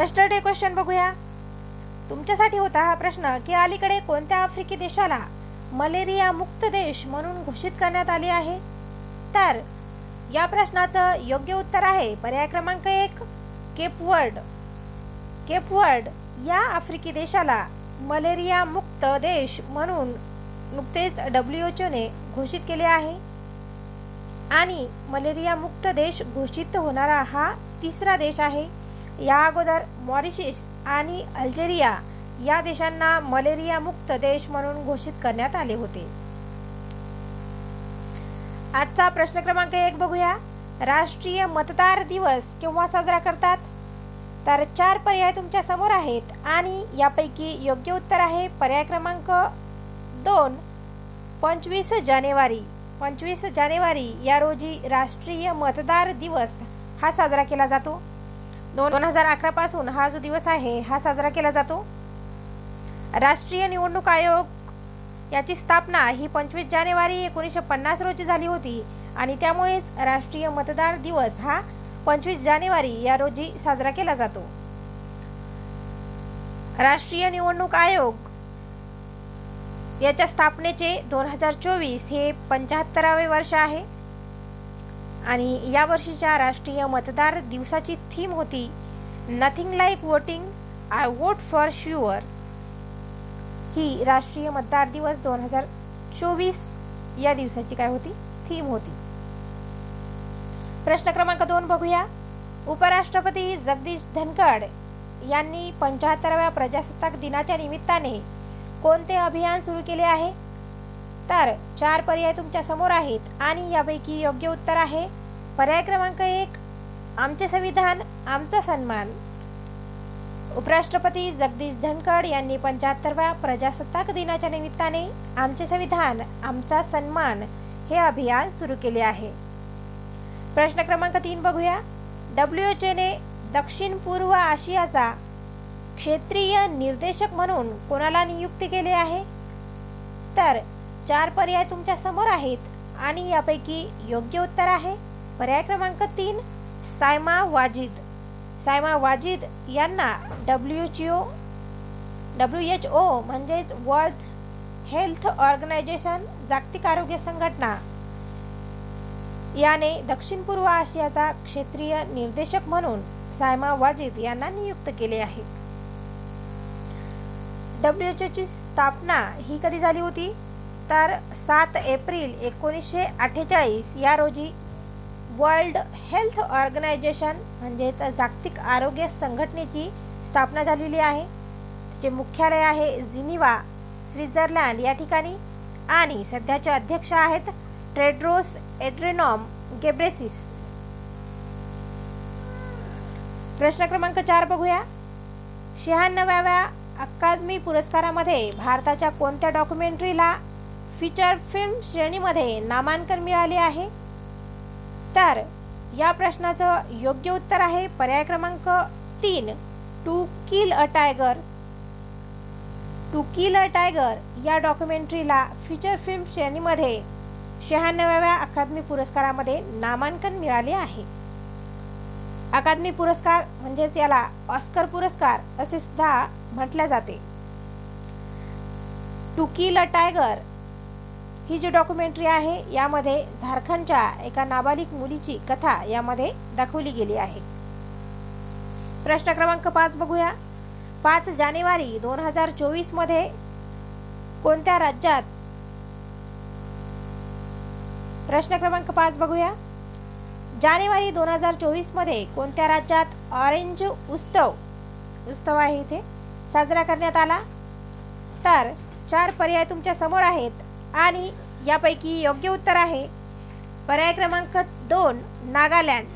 Yesterday question बघूया. तुमच्यासाठी होता हा प्रश्न की अलीकडे कोणत्या आफ्रिकी देशाला मलेरिया मुक्त देश म्हणून घोषित करण्यात आले आहे? तर या प्रश्नाचं योग्य उत्तर आहे पर्याय क्रमांक एक केपवर्ड केपवर्ड या आफ्रिकी देशाला मलेरिया मुक्त देश म्हणून नुकतेच डब्ल्यू घोषित केले आहे. आणि मलेरिया मुक्त देश घोषित होणारा हा तिसरा देश आहे. या अगोदर मॉरिशिस आणि अल्जेरिया या देशांना मलेरिया मुक्त देश म्हणून घोषित करण्यात आले होते. आजचा प्रश्न क्रमांक एक बघूया. राष्ट्रीय मतदार दिवस केव्हा साजरा करतात? तर चार पर्याय तुमच्यासमोर आहेत आणि यापैकी योग्य उत्तर आहे पर्याय क्रमांक दोन पंचवीस जानेवारी. पंचवीस जानेवारी या रोजी राष्ट्रीय मतदार दिवस हा साजरा केला जातो. दोन हजार अकरा पासून हा जो दिवस आहे हा साजरा केला जातो. राष्ट्रीय निवडणूक आयोग याची स्थापना ही पंचवीस जानेवारी एकोणीसशे पन्नास रोजी झाली होती आणि त्यामुळेच राष्ट्रीय मतदार दिवस हा पंचवीस जानेवारी या रोजी साजरा केला जातो. राष्ट्रीय निवडणूक आयोग याच्या स्थापनेचे दोन हजार चोवीस हे पंच्याहत्तरावे वर्ष आहे. आणि या वर्षीच्या राष्ट्रीय मतदार दिवसाची थीम होती nothing like voting I vote for sure ही राष्ट्रीय मतदार दिवस दोन हजार चोवीस या दिवसाची काय होती? थीम होती. प्रश्न क्रमांक दोन बघूया. उपराष्ट्रपती जगदीश धनखड यांनी पंच्याहत्तराव्या प्रजासत्ताक दिनाच्या निमित्ताने कोणते अभियान सुरू केले आहे? तर चार पर्याय तुमच्यासमोर आहेत आणि यापैकी योग्य उत्तर आहे. पर्याय क्रमांक एक आमचे संविधान आमचा सन्मान. उपराष्ट्रपती जगदीश धनखड यांनी पंच्याहत्तरव्या प्रजासत्ताक दिनाच्या निमित्ताने आमचे संविधान आमचा सन्मान हे अभियान सुरू केले आहे. प्रश्न क्रमांक तीन बघूया. डब्ल्यू एच एने दक्षिण पूर्व आशियाचा क्षेत्रीय निर्देशक म्हणून कोणाला नियुक्ती केली आहे? तर चार पर्याय तुमच्यासमोर आहेत आणि यापैकी योग्य उत्तर आहे. पर्याय क्रमांक तीन सायमा वाजिद. सायमा वाजिद यांना W H O W H O म्हणजेच वर्ल्ड हेल्थ ऑर्गनायझेशन जागतिक आरोग्य संघटना. याने दक्षिण पूर्व आशियाचा क्षेत्रीय निर्देशक म्हणून सायमा वाजिद यांना नियुक्त केले आहे. डब्ल्यू एच ओची स्थापना ही कधी झाली होती? तर सात एप्रिल एकोणीसशे अठ्ठेचाळीस या रोजी वर्ल्ड हेल्थ ऑर्गनायझेशन म्हणजेच जागतिक आरोग्य संघटनेची स्थापना झालेली आहे. तिचे मुख्यालय आहे जिनिवा स्वित्झर्लंड या ठिकाणी. आणि सध्याचे अध्यक्ष आहेत ट्रेड्रोस एड्रेनॉम गेब्रेसिस. प्रश्न क्रमांक चार बघूया. शहाण्णव्या अकादमी पुरस्कारामध्ये भारताच्या कोणत्या डॉक्युमेंटरीला फीचर फिल्म श्रेणीमध्ये नामांकन मिळाले आहे. तर या प्रश्नाचं योग्य उत्तर आहे पर्याय क्रमांक तीन. To kill a tiger. To kill a tiger या डॉक्युमेंटरीला फीचर फिल्म श्रेणीमध्ये शहाण्णव्या अकादमी पुरस्कारामध्ये नामांकन मिळाले आहे. अकादमी पुरस्कार म्हणजेच याला ऑस्कर पुरस्कार असे सुद्धा म्हटले जाते. टू किल अ टायगर ही जी डॉक्युमेंटरी आहे यामध्ये झारखंडच्या एका नाबालिक मुलीची कथा यामध्ये दाखवली गेली आहे. प्रश्न क्रमांक पाच बघूया. पाच जानेवारी दोन हजार चोवीसमध्ये कोणत्या राज्यात? प्रश्न क्रमांक पाच बघूया. जानेवारी दोन हजार चोवीसमध्ये कोणत्या राज्यात ऑरेंज उत्सव उत्सव आहे इथे साजरा करण्यात आला? तर चार पर्याय तुमच्यासमोर आहेत. आणि यापैकी योग्य उत्तर आहे. पर्याय क्रमांक दोन नागालँड.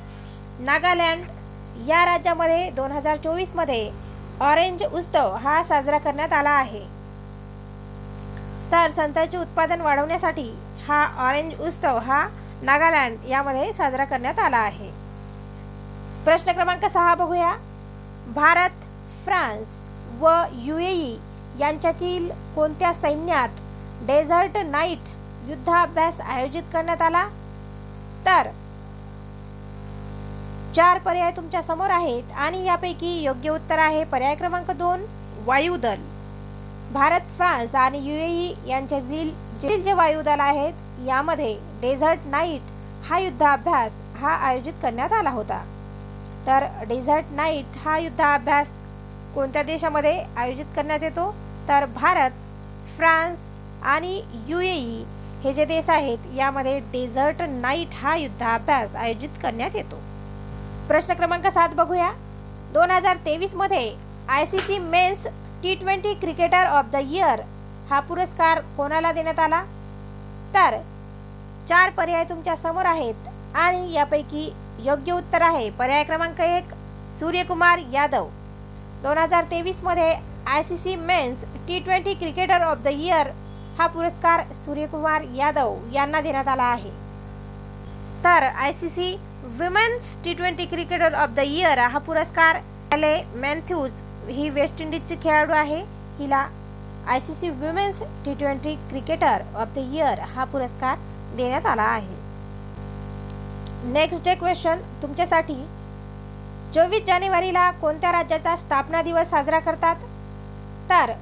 नागालँड या राज्यामध्ये दोन हजार चोवीसमध्ये ऑरेंज उत्सव हा साजरा करण्यात आला आहे. तर संत्र्याचे उत्पादन वाढवण्यासाठी हा ऑरेंज उत्सव हा नागालँड यामध्ये साजरा करण्यात आला आहे. प्रश्न क्रमांक सहा बघूया. भारत फ्रान्स व यू ए यांच्यातील कोणत्या सैन्यात डेझर्ट नाईट युद्धाभ्यास आयोजित करण्यात आला. तर चार पर्याय तुमच्यासमोर आहेत आणि यापैकी योग्य उत्तर आहे पर्याय क्रमांक दोन वायुदल. भारत फ्रान्स आणि युएई यांच्यातील जे जे वायुदल आहेत यामध्ये डेझर्ट नाईट हा युद्धाभ्यास हा आयोजित करण्यात आला होता. तर डेझर्ट नाईट हा युद्धाभ्यास कोणत्या देशामध्ये आयोजित करण्यात येतो? तर भारत फ्रान्स आणि युएई हे जे देश आहेत यामध्ये डेझर्ट नाईट हा युद्धाभ्यास आयोजित करण्यात येतो. प्रश्न क्रमांक सात बघूया. दोन हजार तेवीसमध्ये I C C men's T twenty cricketer of the year हा पुरस्कार कोणाला देण्यात आला? तर चार पर्याय तुमच्यासमोर आहेत आणि यापैकी योग्य उत्तर आहे. पर्याय क्रमांक एक सूर्यकुमार यादव. दोन हजार तेवीसमध्ये I C C men's T twenty cricketer of the year हा पुरस्कार सूर्यकुमार यादव यांना देण्यात आला आहे. तर I C C women's T twenty cricketer of the year हा पुरस्कार एले मॅन्थ्यूज ही वेस्ट इंडिजची खेळाडू आहे. हिला I C C women's T twenty cricketer of the year हा पुरस्कार देण्यात आला आहे. नेक्स्ट डे क्वेश्चन तुमच्यासाठी चोवीस जानेवारीला कोणत्या राज्याचा स्थापना दिवस साजरा करतात? तर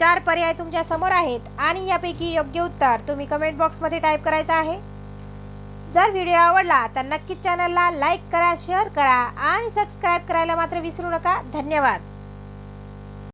चार पर्याय तुमच्यासमोर आहेत आणि यापैकी योग्य उत्तर तुम्ही कमेंट बॉक्समध्ये टाईप करायचं आहे. जर व्हिडिओ आवडला तर नक्कीच चॅनलला लाईक करा शेअर करा आणि सबस्क्राईब करायला मात्र विसरू नका. धन्यवाद.